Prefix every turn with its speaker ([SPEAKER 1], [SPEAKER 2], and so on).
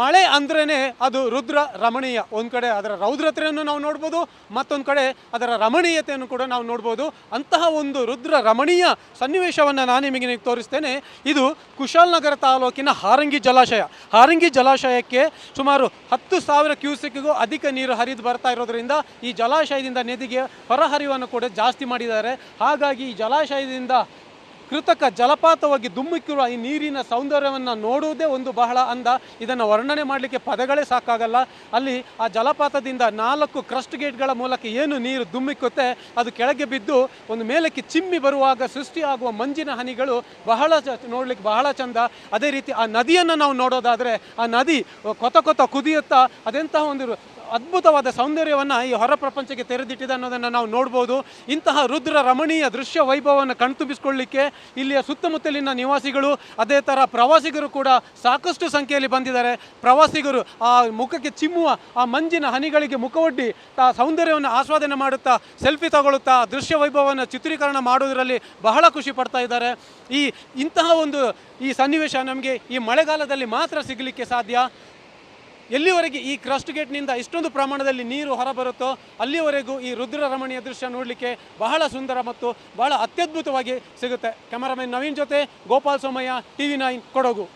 [SPEAKER 1] ಮಳೆ ಅಂದ್ರೇ ಅದು ರುದ್ರ ರಮಣೀಯ. ಒಂದು ಕಡೆ ಅದರ ರೌದ್ರತೆಯನ್ನು ನಾವು ನೋಡ್ಬೋದು, ಮತ್ತೊಂದು ಕಡೆ ಅದರ ರಮಣೀಯತೆಯನ್ನು ಕೂಡ ನಾವು ನೋಡ್ಬೋದು. ಅಂತಹ ಒಂದು ರುದ್ರ ರಮಣೀಯ ಸನ್ನಿವೇಶವನ್ನು ನಾನು ನಿಮಗೆ ತೋರಿಸ್ತೇನೆ. ಇದು ಕುಶಾಲನಗರ ತಾಲೂಕಿನ ಹಾರಂಗಿ ಜಲಾಶಯ. ಹಾರಂಗಿ ಜಲಾಶಯಕ್ಕೆ ಸುಮಾರು ಹತ್ತು ಸಾವಿರ ಕ್ಯೂಸೆಕ್ಗೂ ಅಧಿಕ ನೀರು ಹರಿದು ಬರ್ತಾ ಇರೋದ್ರಿಂದ ಈ ಜಲಾಶಯದಿಂದ ನದಿಗೆ ಹೊರಹರಿವನ್ನು ಕೂಡ ಜಾಸ್ತಿ ಮಾಡಿದ್ದಾರೆ. ಹಾಗಾಗಿ ಈ ಜಲಾಶಯದಿಂದ ಕೃತಕ ಜಲಪಾತವಾಗಿ ಧುಮ್ಮಿಕ್ಕಿರುವ ಈ ನೀರಿನ ಸೌಂದರ್ಯವನ್ನು ನೋಡುವುದೇ ಒಂದು ಬಹಳ ಅಂದ. ಇದನ್ನು ವರ್ಣನೆ ಮಾಡಲಿಕ್ಕೆ ಪದಗಳೇ ಸಾಕಾಗಲ್ಲ. ಅಲ್ಲಿ ಆ ಜಲಪಾತದಿಂದ ನಾಲ್ಕು ಕ್ರಸ್ಟ್ ಗೇಟ್ಗಳ ಮೂಲಕ ಏನು ನೀರು ಧುಮ್ಮಿಕ್ಕುತ್ತೆ ಅದು ಕೆಳಗೆ ಬಿದ್ದು ಒಂದು ಮೇಲಕ್ಕೆ ಚಿಮ್ಮಿ ಬರುವಾಗ ಸೃಷ್ಟಿಯಾಗುವ ಮಂಜಿನ ಹನಿಗಳು ಬಹಳ ನೋಡಲಿಕ್ಕೆ ಬಹಳ ಚಂದ. ಅದೇ ರೀತಿ ಆ ನದಿಯನ್ನು ನಾವು ನೋಡೋದಾದರೆ ಆ ನದಿ ಕೊತ ಕೊತ ಕುದಿಯುತ್ತಾ ಅದೆಂತಹ ಒಂದು ಅದ್ಭುತವಾದ ಸೌಂದರ್ಯವನ್ನು ಈ ಹೊರ ಪ್ರಪಂಚಕ್ಕೆ ತೆರೆದಿಟ್ಟಿದೆ ಅನ್ನೋದನ್ನು ನಾವು ನೋಡ್ಬೋದು. ಇಂತಹ ರುದ್ರ ರಮಣೀಯ ದೃಶ್ಯ ವೈಭವವನ್ನು ಕಣ್ತುಂಬಿಸಿಕೊಳ್ಳಿಕ್ಕೆ ಇಲ್ಲಿಯ ಸುತ್ತಮುತ್ತಲಿನ ನಿವಾಸಿಗಳು, ಅದೇ ಥರ ಪ್ರವಾಸಿಗರು ಕೂಡ ಸಾಕಷ್ಟು ಸಂಖ್ಯೆಯಲ್ಲಿ ಬಂದಿದ್ದಾರೆ. ಪ್ರವಾಸಿಗರು ಆ ಮುಖಕ್ಕೆ ಚಿಮ್ಮುವ, ಆ ಮಂಜಿನ ಹನಿಗಳಿಗೆ ಮುಖವೊಡ್ಡಿ, ಆ ಸೌಂದರ್ಯವನ್ನು ಆಸ್ವಾದನೆ ಮಾಡುತ್ತಾ, ಸೆಲ್ಫಿ ತಗೊಳ್ಳುತ್ತಾ ದೃಶ್ಯ ವೈಭವವನ್ನು ಚಿತ್ರೀಕರಣ ಮಾಡೋದರಲ್ಲಿ ಬಹಳ ಖುಷಿ ಪಡ್ತಾ ಇದ್ದಾರೆ. ಈ ಇಂತಹ ಒಂದು ಈ ಸನ್ನಿವೇಶ ನಮಗೆ ಈ ಮಳೆಗಾಲದಲ್ಲಿ ಮಾತ್ರ ಸಿಗಲಿಕ್ಕೆ ಸಾಧ್ಯ. ಎಲ್ಲಿವರೆಗೆ ಈ ಕ್ರಸ್ಟ್ ಗೇಟ್ನಿಂದ ಇಷ್ಟೊಂದು ಪ್ರಮಾಣದಲ್ಲಿ ನೀರು ಹೊರಬರುತ್ತೋ ಅಲ್ಲಿವರೆಗೂ ಈ ರುದ್ರ ರಮಣೀಯ ದೃಶ್ಯ ನೋಡಲಿಕ್ಕೆ ಬಹಳ ಸುಂದರ ಮತ್ತು ಬಹಳ ಅತ್ಯದ್ಭುತವಾಗಿ ಸಿಗುತ್ತೆ. ಕ್ಯಾಮರಾಮನ್ ನವೀನ್ ಜೊತೆ Gopal Somaiah T V nine Kodagu.